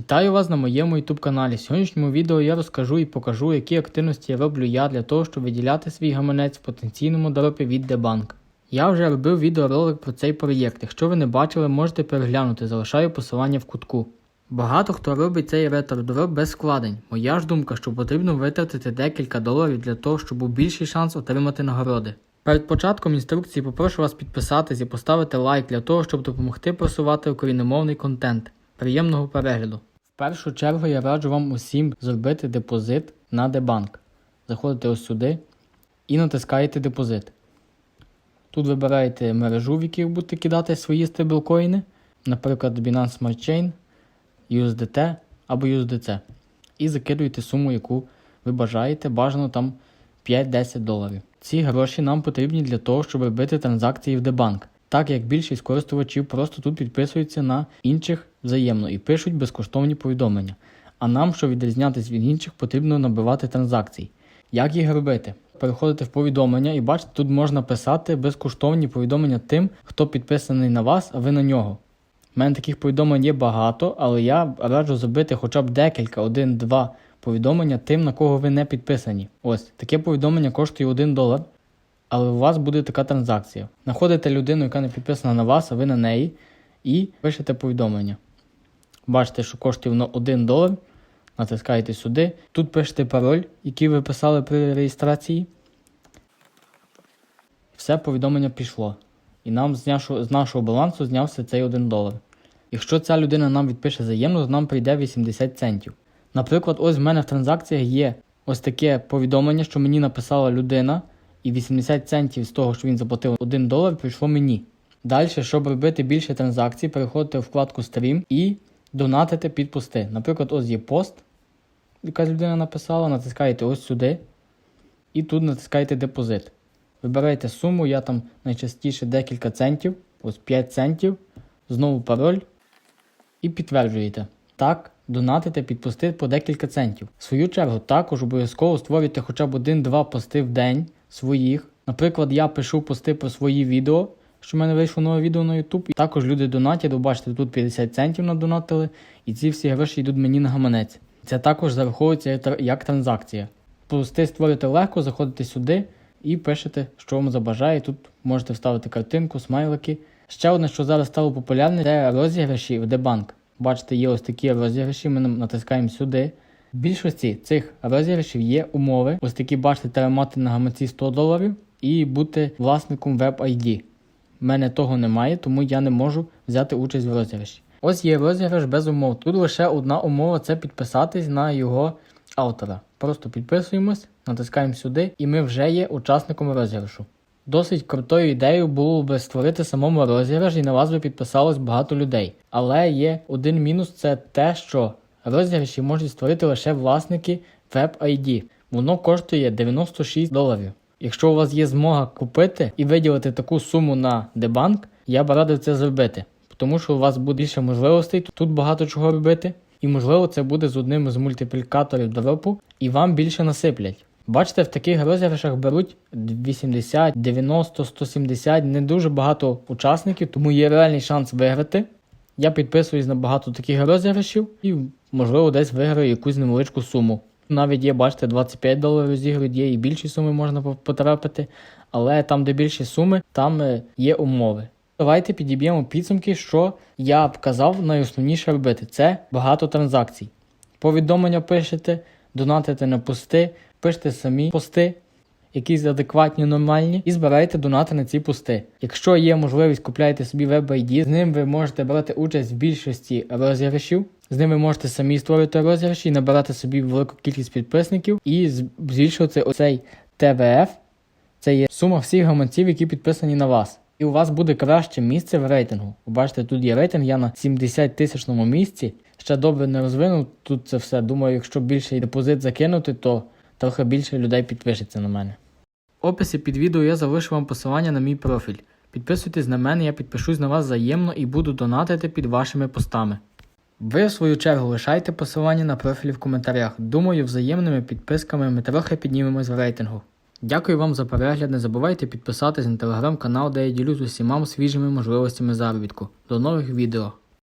Вітаю вас на моєму YouTube каналі. В сьогоднішньому відео я розкажу і покажу, які активності роблю я для того, щоб виділяти свій гаманець в потенційному дропі від Дебанк. Я вже робив відеоролик про цей проєкт. Якщо ви не бачили, можете переглянути, залишаю посилання в кутку. Багато хто робить цей ретро-дроп без вкладень. Моя ж думка, що потрібно витратити декілька доларів для того, щоб був більший шанс отримати нагороди. Перед початком інструкції попрошу вас підписатись і поставити лайк для того, щоб допомогти просувати україномовний контент. Приємного перегляду! Першу чергу я раджу вам усім зробити депозит на Дебанк. Заходите ось сюди і натискаєте депозит. Тут вибираєте мережу, в якій будете кидати свої стейблкоїни, наприклад, Binance Smart Chain, USDT або USDC. І закидуєте суму, яку ви бажаєте, бажано там 5-10 доларів. Ці гроші нам потрібні для того, щоб робити транзакції в Дебанк, так як більшість користувачів просто тут підписуються на інших взаємно і пишуть безкоштовні повідомлення. А нам, щоб відрізнятися від інших, потрібно набивати транзакції. Як їх робити? Переходите в повідомлення і бачите, тут можна писати безкоштовні повідомлення тим, хто підписаний на вас, а ви на нього. У мене таких повідомлень є багато, але я раджу зробити хоча б декілька, один-два повідомлення тим, на кого ви не підписані. Ось таке повідомлення коштує 1 долар, але у вас буде така транзакція. Знаходите людину, яка не підписана на вас, а ви на неї, і пишете повідомлення. Бачите, що коштує воно 1 долар. Натискаєте сюди. Тут пишете пароль, який ви писали при реєстрації. Все повідомлення пішло. І нам з нашого, з нашого балансу знявся цей 1 долар. Якщо ця людина нам відпише взаємно, то нам прийде 80 центів. Наприклад, ось в мене в транзакціях є ось таке повідомлення, що мені написала людина, і 80 центів з того, що він заплатив 1 долар, прийшло мені. Далі, щоб робити більше транзакцій, переходите в вкладку Стрім і донатите під пости. Наприклад, ось є пост, якась людина написала, натискаєте ось сюди, і тут натискаєте депозит. Вибираєте суму, я там найчастіше декілька центів, ось 5 центів, знову пароль і підтверджуєте. Так, донатите під пости по декілька центів. В свою чергу також обов'язково створюйте хоча б один-два пости в день своїх. Наприклад, я пишу пости про свої відео, що в мене вийшло нове відео на YouTube. І також люди донатять, ви бачите, тут 50 центів надонатили, і ці всі гроші йдуть мені на гаманець. Це також зараховується як транзакція. Пости створюєте легко, заходите сюди і пишете, що вам забажає. Тут можете вставити картинку, смайлики. Ще одне, що зараз стало популярне, це розіграші в Дебанк. Бачите, є ось такі розіграші, ми натискаємо сюди. В більшості цих розіграшів є умови. Ось такі, бачите, треба мати на гаманці 100 доларів і бути власником веб-ID. У мене того немає, тому я не можу взяти участь в розіграші. Ось є розіграш без умов. Тут лише одна умова це підписатись на його автора. Просто підписуємось, натискаємо сюди, і ми вже є учасником розіграшу. Досить крутою ідеєю було би створити самому розіграш і на вас би підписалось багато людей. Але є один мінус це те, що розіграші можуть створити лише власники Web-ID. Воно коштує 96 доларів. Якщо у вас є змога купити і виділити таку суму на Дебанк, я б радив це зробити, тому що у вас буде більше можливостей, тут багато чого робити, і можливо це буде з одним з мультиплікаторів дропу, і вам більше насиплять. Бачите, в таких розіграшах беруть 80, 90, 170, не дуже багато учасників, тому є реальний шанс виграти. Я підписуюсь на багато таких розіграшів і, можливо, десь виграю якусь невеличку суму. Навіть є, бачите, 25 доларів розігрують, є і більші суми можна потрапити, але там, де більші суми, там е, є умови. Давайте підіб'ємо підсумки, що я б казав найосновніше робити. Це багато транзакцій. Повідомлення пишете, донатите на пости, пишете самі пости, якісь адекватні, нормальні, і збираєте донати на ці пости. Якщо є можливість, купляйте собі веб-ID, з ним ви можете брати участь в більшості розіграшів. З ним ви можете самі створити розіграші набирати собі велику кількість підписників і збільшувати оцей ТВФ. Це є сума всіх гаманців, які підписані на вас. І у вас буде краще місце в рейтингу. Ви бачите, тут є рейтинг, я на 70 тисячному місці. Ще добре не розвинув тут це все. Думаю, якщо більший депозит закинути, то трохи більше людей підпишеться на мене. В описі під відео я залишу вам посилання на мій профіль. Підписуйтесь на мене, я підпишусь на вас взаємно і буду донатити під вашими постами. Ви, в свою чергу, лишайте посилання на профілі в коментарях. Думаю, взаємними підписками ми трохи піднімемось в рейтингу. Дякую вам за перегляд. Не забувайте підписатись на телеграм-канал, де я ділюсь усіма свіжими можливостями заробітку. До нових відео.